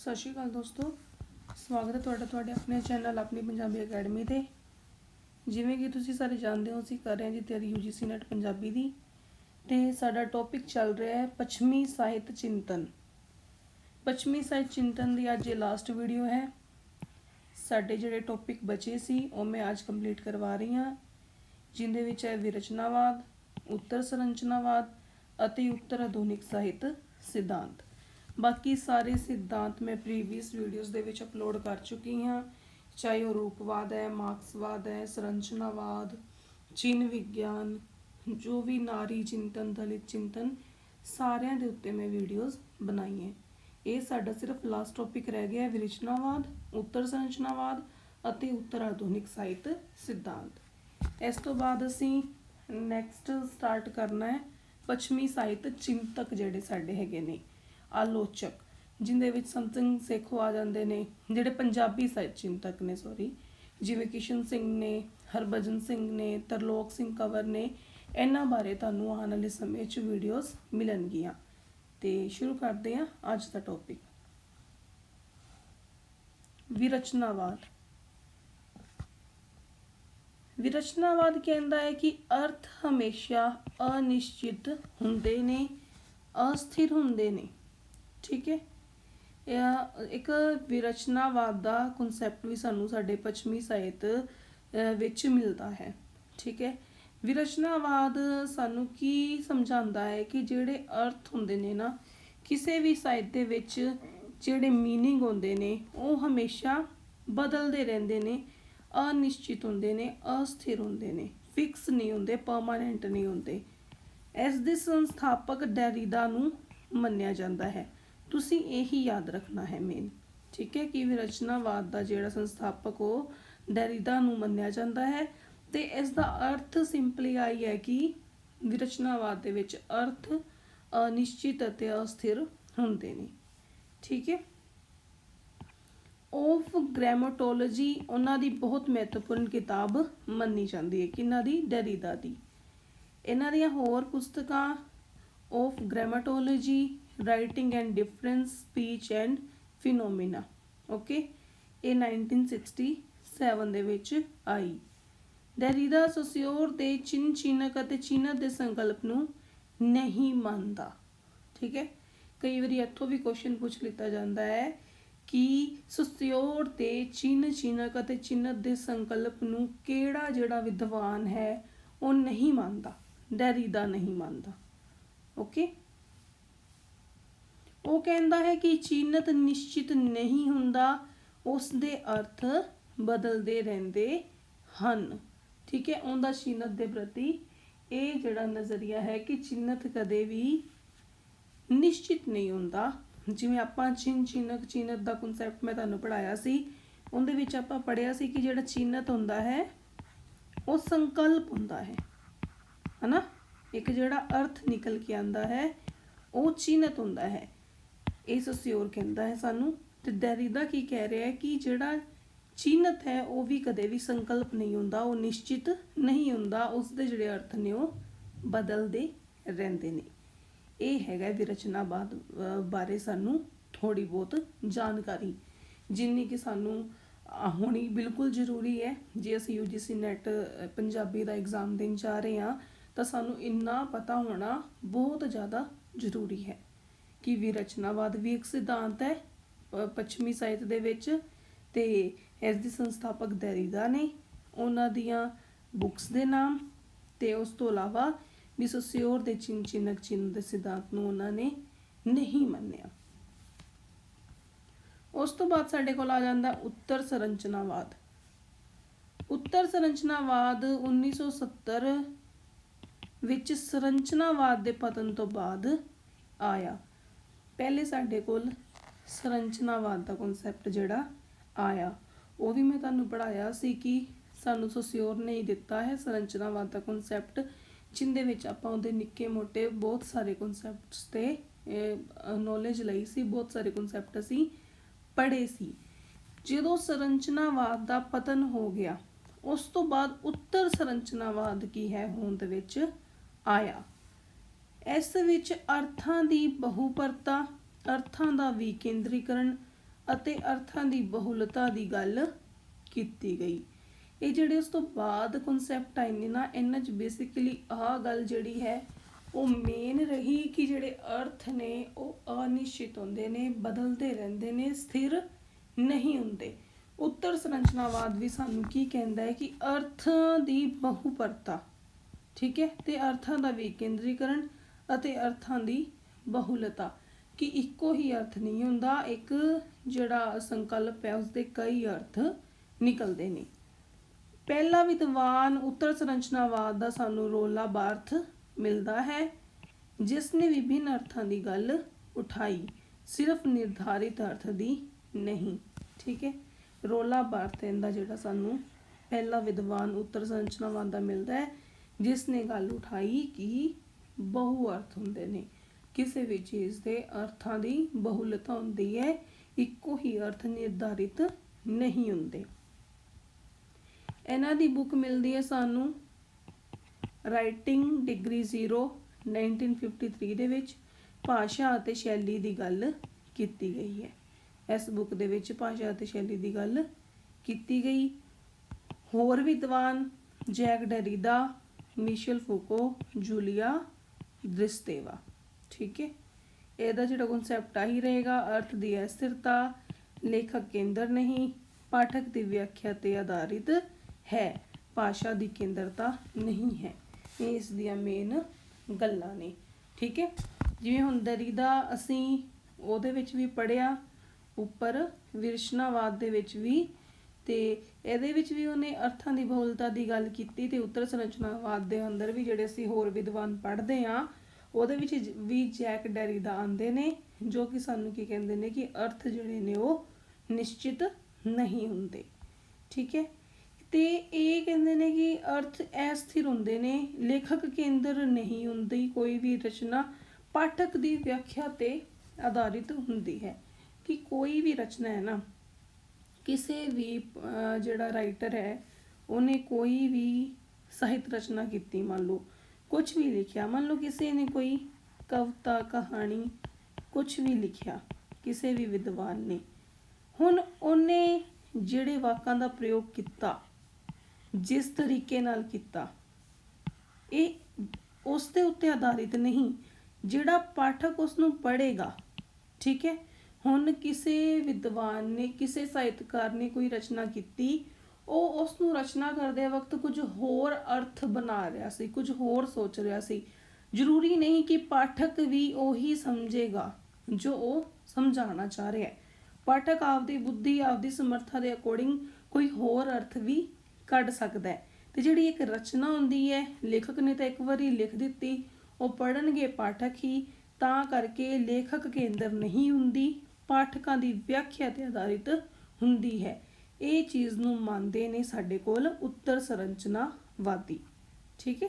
ਸਤਿ ਸ਼੍ਰੀ ਅਕਾਲ ਦੋਸਤੋ, ਸਵਾਗਤ ਹੈ ਤੁਹਾਡਾ ਤੁਹਾਡੇ ਆਪਣੇ ਚੈਨਲ ਆਪਣੀ ਪੰਜਾਬੀ ਅਕੈਡਮੀ ਤੇ। ਜਿਵੇਂ ਕਿ ਤੁਸੀਂ ਸਾਰੇ ਜਾਣਦੇ ਹੋ, ਅਸੀਂ ਕਰ ਰਹੇ ਹਾਂ ਜੀ ਤਿਆਰੀ UGC ਨੈਟ ਪੰਜਾਬੀ ਦੀ। ਤੇ ਸਾਡਾ ਟੌਪਿਕ ਚੱਲ ਰਿਹਾ ਹੈ ਪੱਛਮੀ ਸਾਹਿਤ ਚਿੰਤਨ। ਪੱਛਮੀ ਸਾਹਿਤ ਚਿੰਤਨ ਦੀ ਅੱਜ ਇਹ ਲਾਸਟ ਵੀਡੀਓ ਹੈ। ਸਾਡੇ ਜਿਹੜੇ ਟੌਪਿਕ ਬਚੇ ਸੀ, ਉਹ ਮੈਂ ਅੱਜ ਕੰਪਲੀਟ ਕਰਵਾ ਰਹੀ ਹਾਂ। ਜਿੰਦੇ ਵਿੱਚ ਹੈ ਵਿਰਚਨਾਵਾਦ, ਉੱਤਰ ਸੰਰਚਨਾਵਾਦ ਅਤੇ ਉੱਤਰ ਆਧੁਨਿਕ ਸਾਹਿਤ ਸਿਧਾਂਤ। ਬਾਕੀ ਸਾਰੇ ਸਿਧਾਂਤ ਮੈਂ ਪ੍ਰੀਵੀਅਸ ਵੀਡੀਓਜ਼ ਦੇ ਵਿੱਚ ਅਪਲੋਡ ਕਰ ਚੁੱਕੀ ਹਾਂ। ਚਾਹੇ ਉਹ ਰੂਪਵਾਦ ਹੈ, ਮਾਰਕਸਵਾਦ ਹੈ, ਸੰਰਚਨਾਵਾਦ ਚਿੰਨ ਵਿਗਿਆਨ, ਜੋ ਵੀ ਨਾਰੀ ਚਿੰਤਨ, ਦਲਿਤ ਚਿੰਤਨ, ਸਾਰਿਆਂ ਦੇ ਉੱਤੇ ਮੈਂ ਵੀਡੀਓਜ਼ ਬਣਾਈ ਹੈ ਇਹ ਸਾਡਾ ਸਿਰਫ ਲਾਸਟ ਟੌਪਿਕ ਰਹਿ ਗਿਆ ਹੈ, ਵਿਰਚਨਾਵਾਦ, ਉੱਤਰ ਸੰਰਚਨਾਵਾਦ ਅਤੇ ਉੱਤਰ ਆਧੁਨਿਕ ਸਾਹਿਤ ਸਿਧਾਂਤ। ਇਸ ਤੋਂ ਬਾਅਦ ਅਸੀਂ ਨੈਕਸਟ ਸਟਾਰਟ ਕਰਨਾ ਹੈ, ਪੱਛਮੀ ਸਾਹਿਤ ਚਿੰਤਕ ਜਿਹੜੇ ਸਾਡੇ ਹੈਗੇ ਨੇ। ਆਲੋਚਕ ਜਿਨਦੇ ਵਿੱਚ ਸੰਤਨ ਸੇਖੋ ਆ ਜਾਂਦੇ ਨੇ, ਜਿਹੜੇ ਪੰਜਾਬੀ ਸਾਹਿਤ ਚਿੰਤਕ ਨੇ ਸੌਰੀ ਜਿਵੇਂ ਕਿਸ਼ਨ ਸਿੰਘ ਨੇ, ਹਰਭਜਨ ਸਿੰਘ ਨੇ, ਤਰਲੋਕ ਸਿੰਘ ਕੰਵਰ ਨੇ, ਇਹਨਾਂ ਬਾਰੇ ਤੁਹਾਨੂੰ ਆਉਣ ਵਾਲੇ ਸਮੇਂ 'ਚ ਵੀਡੀਓਜ਼ ਮਿਲਣਗੀਆਂ। ਤੇ ਸ਼ੁਰੂ ਕਰਦੇ ਹਾਂ ਅੱਜ ਦਾ ਟੌਪਿਕ ਵਿਰਚਨਾਵਾਦ। ਵਿਰਚਨਾਵਾਦ ਕਹਿੰਦਾ ਹੈ ਕਿ ਅਰਥ ਹਮੇਸ਼ਾ ਅਨਿਸ਼ਚਿਤ ਹੁੰਦੇ ਨੇ, ਅਸਥਿਰ ਹੁੰਦੇ ਨੇ। ਠੀਕ ਹੈ। ਇਹ ਇੱਕ ਵਿਰਚਨਾਵਾਦ ਦਾ ਕਨਸੈਪਟ ਵੀ ਸਾਨੂੰ ਸਾਡੇ ਪੱਛਮੀ ਸਾਹਿਤ ਵਿੱਚ ਮਿਲਦਾ ਹੈ। ਠੀਕ ਹੈ। ਵਿਰਚਨਾਵਾਦ ਸਾਨੂੰ ਕੀ ਸਮਝਾਉਂਦਾ ਹੈ ਕਿ ਜਿਹੜੇ ਅਰਥ ਹੁੰਦੇ ਨੇ ਨਾ, ਕਿਸੇ ਵੀ ਸਾਹਿਤ ਦੇ ਵਿੱਚ ਜਿਹੜੇ ਮੀਨਿੰਗ ਹੁੰਦੇ ਨੇ, ਉਹ ਹਮੇਸ਼ਾ ਬਦਲਦੇ ਰਹਿੰਦੇ ਨੇ, ਅਨਿਸ਼ਚਿਤ ਹੁੰਦੇ ਨੇ, ਅਸਥਿਰ ਹੁੰਦੇ ਨੇ ਫਿਕਸ ਨਹੀਂ ਹੁੰਦੇ ਪਰਮਾਨੈਂਟ ਨਹੀਂ ਹੁੰਦੇ। ਇਸ ਦੇ ਸੰਸਥਾਪਕ ਡੈਰੀਦਾ ਨੂੰ ਮੰਨਿਆ ਜਾਂਦਾ ਹੈ। ਤੁਸੀਂ ਇਹੀ ਯਾਦ ਰੱਖਣਾ ਹੈ ਮੇਨ ਠੀਕ ਹੈ ਕਿ ਵਿਰਚਨਾਵਾਦ ਦਾ ਜਿਹੜਾ ਸੰਸਥਾਪਕ ਉਹ ਡੈਰੀਦਾ ਨੂੰ ਮੰਨਿਆ ਜਾਂਦਾ ਹੈ ਤੇ ਇਸ ਦਾ ਅਰਥ ਸਿੰਪਲੀ ਆਈ ਹੈ ਕਿ ਵਿਰਚਨਾਵਾਦ ਦੇ ਵਿੱਚ ਅਰਥ ਅਨਿਸ਼ਚਿਤ ਅਤੇ ਅਸਥਿਰ ਹੁੰਦੇ ਨੇ, ਠੀਕ ਹੈ? ਆਫ ਗ੍ਰਾਮਟੋਲੋਜੀ ਉਹਨਾਂ ਦੀ ਬਹੁਤ ਮਹੱਤਵਪੂਰਨ ਕਿਤਾਬ ਮੰਨੀ ਜਾਂਦੀ ਹੈ ਕਿਹਨਾਂ ਦੀ? ਡੈਰੀਦਾ ਦੀ। ਇਹਨਾਂ ਦੀਆਂ ਹੋਰ ਪੁਸਤਕਾਂ of grammatology writing and difference speech and phenomena okay ਇਹ 1967 ਦੇ ਵਿੱਚ ਆਈ। ਡੈਰੀਦਾ ਸੋਸਿਓਰ ਦੇ ਚਿੰਨ ਚਿੰਨਕ ਅਤੇ ਚਿੰਨਤ ਦੇ ਸੰਕਲਪ ਨੂੰ ਨਹੀਂ ਮੰਨਦਾ। ਠੀਕ ਹੈ? ਕਈ ਵਾਰੀ ਇੱਥੋਂ ਵੀ ਕੁਐਸਚਨ ਪੁੱਛ ਲਿੱਤਾ ਜਾਂਦਾ ਹੈ ਕਿ ਸੁਸਿਓਰ 'ਤੇ ਚਿੰਨ ਚਿੰਨਕ ਅਤੇ ਚਿੰਨਤ ਦੇ ਸੰਕਲਪ ਨੂੰ ਕਿਹੜਾ ਜਿਹੜਾ ਵਿਦਵਾਨ ਹੈ, ਉਹ ਨਹੀਂ ਮੰਨਦਾ। ਡੈਰੀਦਾ ਨਹੀਂ ਮੰਨਦਾ। ਓਕੇ ਉਹ ਕਹਿੰਦਾ ਹੈ ਕਿ ਚਿੰਨਤ ਨਿਸ਼ਚਿਤ ਨਹੀਂ ਹੁੰਦਾ ਉਸ ਦੇ ਅਰਥ ਬਦਲਦੇ ਰਹਿੰਦੇ ਹਨ। ਠੀਕ ਹੈ, ਉਹਦਾ ਚਿੰਨਤ ਦੇ ਪ੍ਰਤੀ ਇਹ ਜਿਹੜਾ ਨਜ਼ਰੀਆ ਹੈ ਕਿ ਚਿੰਨਤ ਕਦੇ ਵੀ ਨਿਸ਼ਚਿਤ ਨਹੀਂ ਹੁੰਦਾ। ਜਿਵੇਂ ਆਪਾਂ ਚਿੰਨ ਚਿੰਨਕ ਚਿੰਨਤ ਦਾ ਕਨਸੈਪਟ ਮੈਂ ਤੁਹਾਨੂੰ ਪੜਾਇਆ ਸੀ, ਉਹਦੇ ਵਿੱਚ ਆਪਾਂ ਪੜਿਆ ਸੀ ਕਿ ਜਿਹੜਾ ਚਿੰਨਤ ਹੁੰਦਾ ਹੈ, ਉਹ ਸੰਕਲਪ ਹੁੰਦਾ ਹੈ। ਹਨਾ? ਇੱਕ ਜਿਹੜਾ ਅਰਥ ਨਿਕਲ ਕੇ ਆਂਦਾ ਹੈ, ਉਹ ਚਿੰਨਤ ਹੁੰਦਾ ਹੈ। ਇਹ ਸੋਸਿਓਰ ਕਹਿੰਦਾ ਹੈ ਸਾਨੂੰ ਤੇ ਦੈਰੀਦਾ ਕੀ ਕਹਿ ਰਿਹਾ ਹੈ ਕਿ ਜਿਹੜਾ ਚਿੰਨਤ ਹੈ, ਉਹ ਵੀ ਕਦੇ ਵੀ ਸੰਕਲਪ ਨਹੀਂ ਹੁੰਦਾ, ਉਹ ਨਿਸ਼ਚਿਤ ਨਹੀਂ ਹੁੰਦਾ ਉਸ ਦੇ ਜਿਹੜੇ ਅਰਥ ਨੇ ਉਹ ਬਦਲਦੇ ਰਹਿੰਦੇ ਨੇ। ਇਹ ਹੈਗਾ ਵਿਰਚਨਾਵਾਦ ਬਾਰੇ ਸਾਨੂੰ ਥੋੜੀ ਬਹੁਤ ਜਾਣਕਾਰੀ, ਜਿੰਨੀ ਕਿ ਸਾਨੂੰ ਹੋਣੀ ਬਿਲਕੁਲ ਜ਼ਰੂਰੀ ਹੈ। ਜੇ ਅਸੀਂ UGC ਨੈਟ ਪੰਜਾਬੀ ਦਾ ਐਗਜ਼ਾਮ ਦੇਣ ਜਾ ਰਹੇ ਹਾਂ, ਤਾਂ ਸਾਨੂੰ ਇੰਨਾ ਪਤਾ ਹੋਣਾ ਬਹੁਤ ਜ਼ਿਆਦਾ ਜ਼ਰੂਰੀ ਹੈ। ਕਿ ਵਿਰਚਨਾਵਾਦ ਵੀ ਇੱਕ ਸਿਧਾਂਤ ਹੈ ਪੱਛਮੀ ਸਾਹਿਤ ਦੇ ਵਿੱਚ ਤੇ ਇਸ ਦੇ ਸੰਸਥਾਪਕ ਦੈਰੀਦਾ ਨੇ ਉਹਨਾਂ ਦੀਆਂ ਬੁੱਕਸ ਦੇ ਨਾਮ ਤੇ ਉਸ ਤੋਂ ਇਲਾਵਾ ਵੀ ਸੋਸਿਓਰ ਦੇ ਚਿੰਨ ਚਿੰਨਕ ਚਿੰਨ ਦੇ ਸਿਧਾਂਤ ਨੂੰ ਉਹਨਾਂ ਨੇ ਨਹੀਂ ਮੰਨਿਆ। ਉਸ ਤੋਂ ਬਾਅਦ ਸਾਡੇ ਕੋਲ ਆ ਜਾਂਦਾ ਉੱਤਰ ਸੰਰਚਨਾਵਾਦ। ਉੱਤਰ ਸੰਰਚਨਾਵਾਦ 1970 ਵਿੱਚ ਸੰਰਚਨਾਵਾਦ ਦੇ ਪਤਨ ਤੋਂ ਬਾਅਦ ਆਇਆ। ਪਹਿਲੇ ਸਾਡੇ ਕੋਲ ਸੰਰਚਨਾਵਾਦ ਦਾ ਕਨਸੈਪਟ ਜਿਹੜਾ ਆਇਆ, ਉਹ ਵੀ ਮੈਂ ਤੁਹਾਨੂੰ ਪੜਾਇਆ ਸੀ ਕਿ ਸਾਨੂੰ ਸੋਸਿਓਰ ਨੇ ਦਿੱਤਾ ਹੈ ਸੰਰਚਨਾਵਾਦ ਦਾ ਕਨਸੈਪਟ ਜਿੰਦੇ ਵਿੱਚ ਆਪਾਂ ਉਹਦੇ ਨਿੱਕੇ ਮੋਟੇ ਬਹੁਤ ਸਾਰੇ ਕਨਸੈਪਟਸ ਤੇ ਨੌਲੇਜ ਲਈ ਸੀ, ਬਹੁਤ ਸਾਰੇ ਕਨਸੈਪਟ ਅਸੀਂ ਪੜ੍ਹੇ ਸੀ। ਜਦੋਂ ਸੰਰਚਨਾਵਾਦ ਦਾ ਪਤਨ ਹੋ ਗਿਆ, ਉਸ ਤੋਂ ਬਾਅਦ ਉੱਤਰ ਸੰਰਚਨਾਵਾਦ ਕੀ ਹੈ ਹੋਂਦ ਵਿੱਚ ਆਇਆ। ਇਸ ਵਿੱਚ ਅਰਥਾਂ ਦੀ ਬਹੁਪਰਤਾ, ਅਰਥਾਂ ਦਾ ਵਿਕੇਂਦਰੀਕਰਨ ਅਤੇ ਅਰਥਾਂ ਦੀ ਬਹੁਲਤਾ ਦੀ ਗੱਲ ਕੀਤੀ ਗਈ। ਇਹ ਜਿਹੜੇ ਉਸ ਤੋਂ ਬਾਅਦ ਕਨਸੈਪਟ ਆਏ ਨੇ ਨਾ, ਇਹਨਾਂ 'ਚ ਬੇਸਿਕਲੀ ਆਹ ਗੱਲ ਜਿਹੜੀ ਹੈ, ਉਹ ਮੇਨ ਰਹੀ ਕਿ ਜਿਹੜੇ ਅਰਥ ਨੇ, ਉਹ ਅਨਿਸ਼ਚਿਤ ਹੁੰਦੇ ਨੇ, ਬਦਲਦੇ ਰਹਿੰਦੇ ਨੇ, ਸਥਿਰ ਨਹੀਂ ਹੁੰਦੇ। ਉੱਤਰ ਸੰਰਚਨਾਵਾਦ ਵੀ ਸਾਨੂੰ ਕੀ ਕਹਿੰਦਾ ਹੈ ਕਿ ਅਰਥਾਂ ਦੀ ਬਹੁਪਰਤਾ, ਠੀਕ ਹੈ? ਤੇ ਅਰਥਾਂ ਦਾ ਵਿਕੇਂਦਰੀਕਰਨ ਅਤੇ ਅਰਥਾਂ ਦੀ ਬਹੁਲਤਾ, ਕਿ ਇੱਕੋ ਹੀ ਅਰਥ ਨਹੀਂ ਹੁੰਦਾ, ਇੱਕ ਜਿਹੜਾ ਸੰਕਲਪ ਹੈ, ਉਸਦੇ ਕਈ ਅਰਥ ਨਿਕਲਦੇ ਨੇ। ਪਹਿਲਾ ਵਿਦਵਾਨ ਉੱਤਰ ਸੰਰਚਨਾਵਾਦ ਦਾ ਸਾਨੂੰ ਰੋਲਾ ਬਾਰਥ ਮਿਲਦਾ ਹੈ, ਜਿਸ ਨੇ ਵਿਭਿੰਨ ਅਰਥਾਂ ਦੀ ਗੱਲ ਉਠਾਈ, ਸਿਰਫ ਨਿਰਧਾਰਿਤ ਅਰਥ ਦੀ ਨਹੀਂ, ਠੀਕ ਹੈ? ਰੋਲਾ ਬਾਰਥ ਦਾ ਜਿਹੜਾ ਸਾਨੂੰ ਪਹਿਲਾ ਵਿਦਵਾਨ ਉੱਤਰ ਸੰਰਚਨਾਵਾਦ ਦਾ ਮਿਲਦਾ ਹੈ, ਜਿਸ ਨੇ ਗੱਲ ਉਠਾਈ ਕਿ ਬਹੁ ਅਰਥ ਹੁੰਦੇ ਨੇ। ਕਿਸੇ ਵੀ ਚੀਜ਼ ਦੇ ਅਰਥਾਂ ਦੀ ਬਹੁਲਤਾ ਹੁੰਦੀ ਹੈ, ਇੱਕੋ ਹੀ ਅਰਥ ਨਿਰਧਾਰਿਤ ਨਹੀਂ ਹੁੰਦੇ। ਇਹਨਾਂ ਦੀ ਬੁੱਕ ਮਿਲਦੀ ਹੈ ਸਾਨੂੰ ਰਾਈਟਿੰਗ ਡਿਗਰੀ 0 1953 ਦੇ ਵਿੱਚ ਭਾਸ਼ਾ ਅਤੇ ਸ਼ੈਲੀ ਦੀ ਗੱਲ ਕੀਤੀ ਗਈ ਹੈ। ਇਸ ਬੁੱਕ ਦੇ ਵਿੱਚ ਭਾਸ਼ਾ ਅਤੇ ਸ਼ੈਲੀ ਦੀ ਗੱਲ ਕੀਤੀ ਗਈ। ਹੋਰ ਵਿਦਵਾਨ Jacques Derrida, Michel Foucault, Julia Kristeva ਠੀਕ ਹੈ? ਇਹਦਾ ਜਿਹੜਾ ਕਨਸੈਪਟ ਹੀ ਰਹੇਗਾ, ਅਰਥ ਦੀ ਅਸਥਿਰਤਾ, ਲੇਖਕ ਕੇਂਦਰ ਨਹੀਂ, ਪਾਠਕ ਦੀ ਵਿਆਖਿਆ ਤੇ ਆਧਾਰਿਤ ਹੈ, ਭਾਸ਼ਾ ਦੀ ਕੇਂਦਰਤਾ ਨਹੀਂ ਹੈ। ਇਹ ਇਸ ਦੀਆਂ ਮੇਨ ਗੱਲਾਂ ਨੇ, ਠੀਕ ਹੈ? ਜਿਵੇਂ ਹੁਣ ਦਰੀਦਾ ਅਸੀਂ ਉਹਦੇ ਵਿੱਚ ਵੀ ਪੜਿਆ ਉੱਪਰ ਵਿਰਸ਼ਨਾਵਾਦ ਦੇ ਵਿੱਚ ਵੀ ਤੇ ਇਹਦੇ ਵਿੱਚ ਵੀ ਉਹਨੇ ਅਰਥਾਂ ਦੀ ਬਹੁਲਤਾ ਦੀ ਗੱਲ ਕੀਤੀ ਤੇ ਉੱਤਰ ਸੰਰਚਨਾਵਾਦ ਦੇ ਅੰਦਰ ਵੀ ਜਿਹੜੇ ਅਸੀਂ ਹੋਰ ਵਿਦਵਾਨ ਪੜ੍ਹਦੇ ਆ, ਉਹਦੇ ਵਿੱਚ ਵੀ ਜੈਕ ਡੈਰੀਦਾ ਆਂਦੇ ਨੇ, ਜੋ ਕਿ ਸਾਨੂੰ ਕੀ ਕਹਿੰਦੇ ਨੇ ਕਿ ਅਰਥ ਜਿਹੜੇ ਨੇ ਉਹ ਨਿਸ਼ਚਿਤ ਨਹੀਂ ਹੁੰਦੇ। ਠੀਕ ਹੈ? ਤੇ ਇਹ ਕਹਿੰਦੇ ਨੇ ਕਿ ਅਰਥ ਅਸਥਿਰ ਹੁੰਦੇ ਨੇ, ਲੇਖਕ ਕੇਂਦਰ ਨਹੀਂ ਹੁੰਦੀ, ਕੋਈ ਵੀ ਰਚਨਾ ਪਾਠਕ ਦੀ ਵਿਆਖਿਆ ਤੇ ਆਧਾਰਿਤ ਹੁੰਦੀ ਹੈ ਕਿ ਕੋਈ ਵੀ ਰਚਨਾ ਹੈ ਨਾ ਕਿਸੇ ਵੀ ਜਿਹੜਾ ਰਾਈਟਰ ਹੈ, ਉਹਨੇ ਕੋਈ ਵੀ ਸਾਹਿਤ ਰਚਨਾ ਕੀਤੀ, ਮੰਨ ਲਓ ਕੁਝ ਵੀ ਲਿਖਿਆ, ਮੰਨ ਲਓ ਕਿਸੇ ਨੇ ਕੋਈ ਕਵਿਤਾ, ਕਹਾਣੀ ਕੁਝ ਵੀ ਲਿਖਿਆ, ਕਿਸੇ ਵੀ ਵਿਦਵਾਨ ਨੇ, ਹੁਣ ਉਹਨੇ ਜਿਹੜੇ ਵਾਕਾਂ ਦਾ ਪ੍ਰਯੋਗ ਕੀਤਾ, ਜਿਸ ਤਰੀਕੇ ਨਾਲ ਕੀਤਾ, ਇਹ ਉਸ ਦੇ ਉੱਤੇ ਆਧਾਰਿਤ ਨਹੀਂ, ਜਿਹੜਾ ਪਾਠਕ ਉਸ ਨੂੰ ਪੜ੍ਹੇਗਾ, ਠੀਕ ਹੈ? ਹੁਣ ਕਿਸੇ ਵਿਦਵਾਨ ਨੇ, ਕਿਸੇ ਸਾਹਿਤਕਾਰ ਨੇ ਕੋਈ ਰਚਨਾ ਕੀਤੀ, ਉਹ ਉਸ ਨੂੰ ਰਚਨਾ ਕਰਦੇ ਵਕਤ ਕੁਝ ਹੋਰ ਅਰਥ ਬਣਾ ਰਿਹਾ ਸੀ, ਕੁਝ ਹੋਰ ਸੋਚ ਰਿਹਾ ਸੀ। ਜ਼ਰੂਰੀ ਨਹੀਂ ਕਿ ਪਾਠਕ ਵੀ ਉਹੀ ਸਮਝੇਗਾ ਜੋ ਉਹ ਸਮਝਾਉਣਾ ਚਾਹ ਰਿਹਾ ਹੈ। ਪਾਠਕ ਆਪਦੀ ਬੁੱਧੀ, ਆਪਦੀ ਸਮਰੱਥਾ ਦੇ ਅਕੋਰਡਿੰਗ ਕੋਈ ਹੋਰ ਅਰਥ ਵੀ ਕੱਢ ਸਕਦਾ ਹੈ। ਤੇ ਜਿਹੜੀ ਇੱਕ ਰਚਨਾ ਹੁੰਦੀ ਹੈ, ਲੇਖਕ ਨੇ ਤਾਂ ਇੱਕ ਵਾਰੀ ਲਿਖ ਦਿੱਤੀ, ਉਹ ਪੜਨਗੇ ਪਾਠਕ ਹੀ, ਤਾਂ ਕਰਕੇ ਲੇਖਕ ਕੇਂਦਰ ਨਹੀਂ ਹੁੰਦੀ। ਪਾਠਕਾਂ ਦੀ ਵਿਆਖਿਆ ਤੇ ਆਧਾਰਿਤ ਹੁੰਦੀ ਹੈ। ਇਹ ਚੀਜ਼ ਨੂੰ ਮੰਨਦੇ ਨੇ ਸਾਡੇ ਕੋਲ ਉੱਤਰ ਸੰਰਚਨਾਵਾਦੀ ਠੀਕ ਹੈ?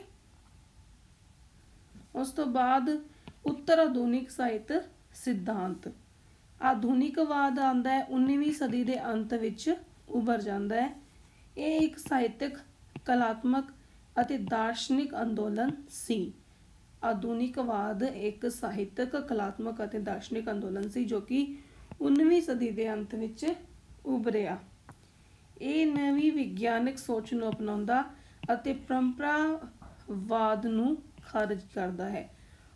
ਉਸ ਤੋਂ ਬਾਅਦ ਉੱਤਰ ਆਧੁਨਿਕ ਸਾਹਿਤ ਸਿਧਾਂਤ। ਆਧੁਨਿਕਵਾਦ ਆਂਦਾ ਹੈ 19ਵੀਂ ਸਦੀ ਦੇ ਅੰਤ ਵਿੱਚ ਉਭਰ ਜਾਂਦਾ ਹੈ। ਇਹ ਇੱਕ ਸਾਹਿਤਕ, ਕਲਾਤਮਕ ਅਤੇ ਦਾਰਸ਼ਨਿਕ ਅੰਦੋਲਨ ਸੀ। ਆਧੁਨਿਕਵਾਦ ਇੱਕ ਸਾਹਿਤਕ, ਕਲਾਤਮਕ ਅਤੇ ਦਾਰਸ਼ਨਿਕ ਅੰਦੋਲਨ ਸੀ ਜੋ ਕਿ 19ਵੀਂ ਸਦੀ ਦੇ ਅੰਤ ਵਿੱਚ ਉਭਰਿਆ। ਇਹ ਨਵੀਂ ਵਿਗਿਆਨਕ ਸੋਚ ਨੂੰ ਅਪਣਾਉਂਦਾ ਅਤੇ ਪਰੰਪਰਾਵਾਦ ਨੂੰ ਖਾਰਜ ਕਰਦਾ ਹੈ।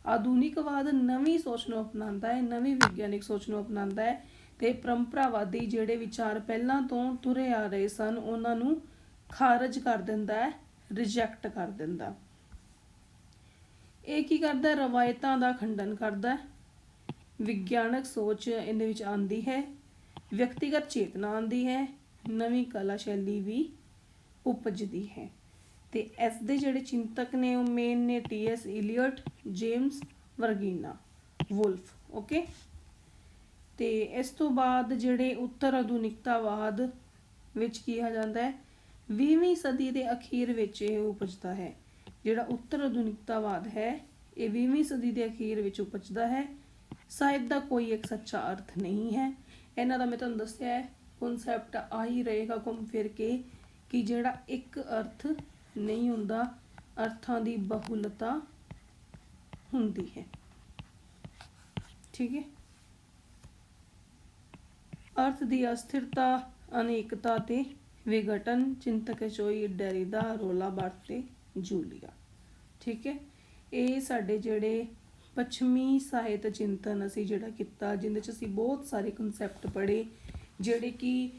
ਆਧੁਨਿਕਵਾਦ ਨਵੀਂ ਸੋਚ ਨੂੰ ਅਪਣਾਉਂਦਾ ਹੈ, ਨਵੀਂ ਵਿਗਿਆਨਿਕ ਸੋਚ ਨੂੰ ਅਪਣਾਉਂਦਾ ਹੈ ਤੇ ਪਰੰਪਰਾਵਾਦੀ ਜਿਹੜੇ ਵਿਚਾਰ ਪਹਿਲਾਂ ਤੋਂ ਤੁਰੇ ਆ ਰਹੇ ਸਨ, ਉਹਨਾਂ ਨੂੰ ਖਾਰਜ ਕਰ ਦਿੰਦਾ ਹੈ ਰਿਜੈਕਟ ਕਰ ਦਿੰਦਾ। ਇਹ ਕੀ ਕਰਦਾ ਰਵਾਇਤਾਂ ਦਾ ਖੰਡਨ ਕਰਦਾ ਹੈ। ਵਿਗਿਆਨਕ ਸੋਚ ਇਹਦੇ ਵਿੱਚ ਆਉਂਦੀ ਹੈ, ਵਿਅਕਤੀਗਤ ਚੇਤਨਾ ਆਉਂਦੀ ਹੈ, ਨਵੀਂ ਕਲਾ ਸ਼ੈਲੀ ਵੀ ਉਪਜਦੀ ਹੈ। ਤੇ ਇਸ ਦੇ ਜਿਹੜੇ ਚਿੰਤਕ ਨੇ ਉਹ ਮੇਨ ਨੇ TS Eliot James Virginia Woolf okay ਤੇ ਇਸ ਤੋਂ ਬਾਅਦ ਜਿਹੜੇ ਉੱਤਰ ਆਧੁਨਿਕਤਾਵਾਦ ਵਿੱਚ ਕਿਹਾ ਜਾਂਦਾ ਹੈ 20ਵੀਂ ਸਦੀ ਦੇ ਅਖੀਰ ਵਿੱਚ ਇਹ ਉਪਜਦਾ ਹੈ। ਜਿਹੜਾ ਉੱਤਰ ਆਧੁਨਿਕਤਾਵਾਦ ਹੈ, ਇਹ 20ਵੀਂ ਸਦੀ ਦੇ ਅਖੀਰ ਵਿੱਚ ਉਪਜਦਾ ਹੈ। ਸਾਹਿਤ ਦਾ ਕੋਈ ਇੱਕ ਸੱਚਾ ਅਰਥ ਨਹੀਂ ਹੈ। ਇਹਨਾਂ ਦਾ ਮੈਂ ਤੁਹਾਨੂੰ ਦੱਸਿਆ ਹੈ ਕਨਸੈਪਟ ਆ ਹੀ ਰਹੇਗਾ ਘੁੰਮ ਫਿਰ ਕੇ ਕਿ ਜਿਹੜਾ ਇੱਕ ਅਰਥ ਨਹੀਂ ਹੁੰਦਾ, ਅਰਥਾਂ ਦੀ ਬਹੁਲਤਾ ਹੁੰਦੀ ਹੈ। ਠੀਕ ਹੈ? ਅਰਥ ਦੀ ਅਸਥਿਰਤਾ, ਅਨੇਕਤਾ ਤੇ ਵਿਘਟਨ, ਚਿੰਤਕ ਚੋਈ ਡੈਰੀਦਾ ਰੋਲਾ ਬਾਰਟ ਜੂਲੀਆ। ਠੀਕ ਹੈ? ਇਹ ਸਾਡੇ ਜਿਹੜੇ ਪੱਛਮੀ ਸਾਹਿਤ ਚਿੰਤਨ ਅਸੀਂ ਜਿਹੜਾ ਕੀਤਾ, ਜਿੰਦੇ ਚ ਅਸੀਂ ਬਹੁਤ ਸਾਰੇ ਕਨਸੈਪਟ ਪੜ੍ਹੇ, ਜਿਹੜੇ ਕਿ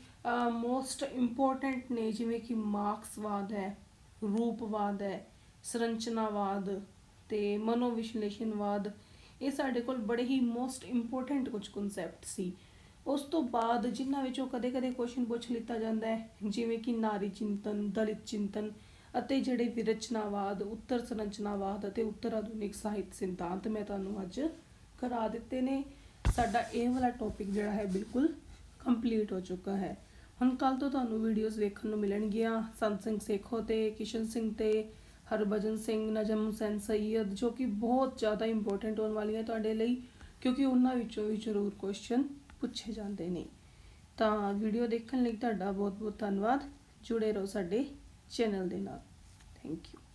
ਮੋਸਟ ਇੰਪੋਰਟੈਂਟ ਨੇ, ਜਿਵੇਂ ਕਿ ਮਾਰਕਸਵਾਦ ਹੈ, ਰੂਪਵਾਦ ਹੈ, ਸੰਰਚਨਾਵਾਦ ਤੇ ਮਨੋਵਿਸ਼ਲੇਸ਼ਣਵਾਦ, ਇਹ ਸਾਡੇ ਕੋਲ ਬੜੇ ਹੀ ਮੋਸਟ ਇੰਪੋਰਟੈਂਟ ਕੁਝ ਕਨਸੈਪਟ ਸੀ। ਉਸ ਤੋਂ ਬਾਅਦ ਜਿਨ੍ਹਾਂ ਵਿੱਚੋਂ ਕਦੇ-ਕਦੇ ਕੁਐਸਚਨ ਪੁੱਛ ਲਿੱਤਾ ਜਾਂਦਾ ਹੈ, ਜਿਵੇਂ ਕਿ ਨਾਰੀ ਚਿੰਤਨ, ਦਲਿਤ ਚਿੰਤਨ ਅਤੇ ਜਿਹੜੇ ਵਿਰਚਨਾਵਾਦ, ਉੱਤਰ ਸੰਰਚਨਾਵਾਦ ਅਤੇ ਉੱਤਰ ਆਧੁਨਿਕ ਸਾਹਿਤ ਸਿਧਾਂਤ ਮੈਂ ਤੁਹਾਨੂੰ ਅੱਜ ਕਰਾ ਦਿੱਤੇ ਨੇ। ਸਾਡਾ ਇਹ ਵਾਲਾ ਟੌਪਿਕ ਜਿਹੜਾ ਹੈ ਬਿਲਕੁਲ ਕੰਪਲੀਟ ਹੋ ਚੁੱਕਾ ਹੈ। ਹੁਣ ਕੱਲ ਤੋਂ ਤੁਹਾਨੂੰ ਵੀਡੀਓਜ਼ ਵੇਖਣ ਨੂੰ ਮਿਲਣਗੀਆਂ। ਸੰਤ ਸਿੰਘ ਸੇਖੋ ਤੇ ਕਿਸ਼ਨ ਸਿੰਘ ਤੇ ਹਰਭਜਨ ਸਿੰਘ, ਨਜਮ ਹੁਸੈਨ ਸੈਯਦ ਜੋ ਕਿ ਬਹੁਤ ਜ਼ਿਆਦਾ ਇੰਪੋਰਟੈਂਟ ਹੋਣ ਵਾਲੀਆਂ ਤੁਹਾਡੇ ਲਈ, ਕਿਉਂਕਿ ਉਹਨਾਂ ਵਿੱਚੋਂ ਵੀ ਜ਼ਰੂਰ ਕੁਐਸਚਨ ਪੁੱਛੇ ਜਾਂਦੇ ਨੇ। ਤਾਂ ਵੀਡੀਓ ਦੇਖਣ ਲਈ ਤੁਹਾਡਾ ਬਹੁਤ ਬਹੁਤ ਧੰਨਵਾਦ। ਜੁੜੇ ਰਹੋ ਸਾਡੇ ਚੈਨਲ ਦੇ ਨਾਲ। Thank you.